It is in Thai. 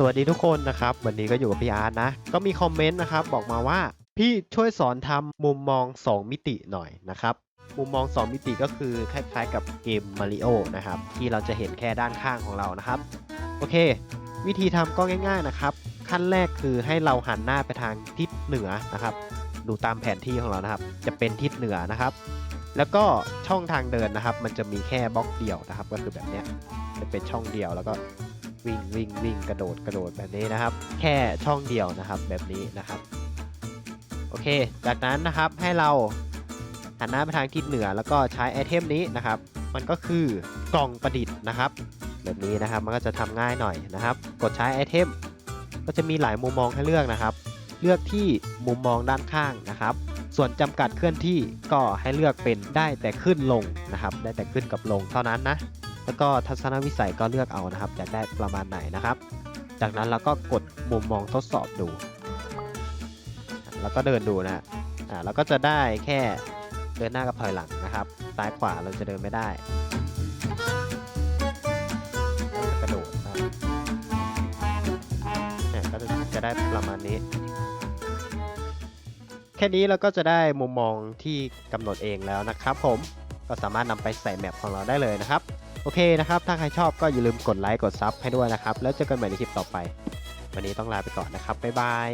สวัสดีทุกคนนะครับ วันนี้ก็อยู่กับพี่อาร์ตนะ ก็มีคอมเมนต์นะครับบอกมาว่า พี่ช่วยสอนทำมุมมอง 2 มิติหน่อยนะครับ มุมมอง 2 มิติก็คือคล้ายๆ กับเกมมาริโอนะครับ ที่เราจะเห็นแค่ด้านข้างของเรานะครับ โอเค วิธีทำก็ง่าย ๆนะครับ ขั้นแรกคือให้เราหันหน้าไปทางทิศเหนือนะครับ ดูตามแผนที่ของเรานะครับ จะเป็นทิศเหนือนะครับ แล้วก็ช่องทางเดินนะครับ มันจะมีแค่บล็อกเดียวนะครับ ก็คือแบบเนี้ยจะเป็นช่องเดียวแล้วก็ วิ่งวิ่งวิ่งกระโดดกระโดดแบบนี้นะครับ แค่ช่องเดียวนะครับแบบนี้นะครับโอเค จากนั้นนะครับให้เราหันหน้าไปทางทิศเหนือแล้วก็ใช้ไอเทมนี้นะครับ มันก็คือกล่องประดิษฐ์นะครับ แบบนี้นะครับมันก็จะทำง่ายหน่อยนะครับ กดใช้ไอเทมก็จะมีหลายมุมมองให้เลือกนะครับ เลือกที่มุมมองด้านข้างนะครับ ส่วนจำกัดเคลื่อนที่ก็ให้เลือกเป็นได้แต่ขึ้นลงนะครับ ได้แต่ขึ้นกับลงเท่านั้นนะ แล้วก็ทัศนวิสัยก็เลือกเอานะครับอยากได้ประมาณไหนนะครับ จากนั้นเราก็กดมุมมองทดสอบดู แล้วก็เดินดูนะอ่าเราก็จะได้แค่เดินหน้ากับถอยหลังนะครับ ซ้ายขวาเราจะเดินไม่ได้กระโดดนะเนี่ยก็จะจะได้ประมาณนี้ แค่นี้เราก็จะได้มุมมองที่กำหนดเองแล้วนะครับผมก็สามารถนำไปใส่แมปของเราได้เลยนะครับ โอเคนะครับ ถ้าใครชอบก็อย่าลืมกดไลค์กดซับให้ด้วยนะครับ แล้วเจอกันใหม่ในคลิปต่อไป วันนี้ต้องลาไปก่อนนะครับ บ๊ายบาย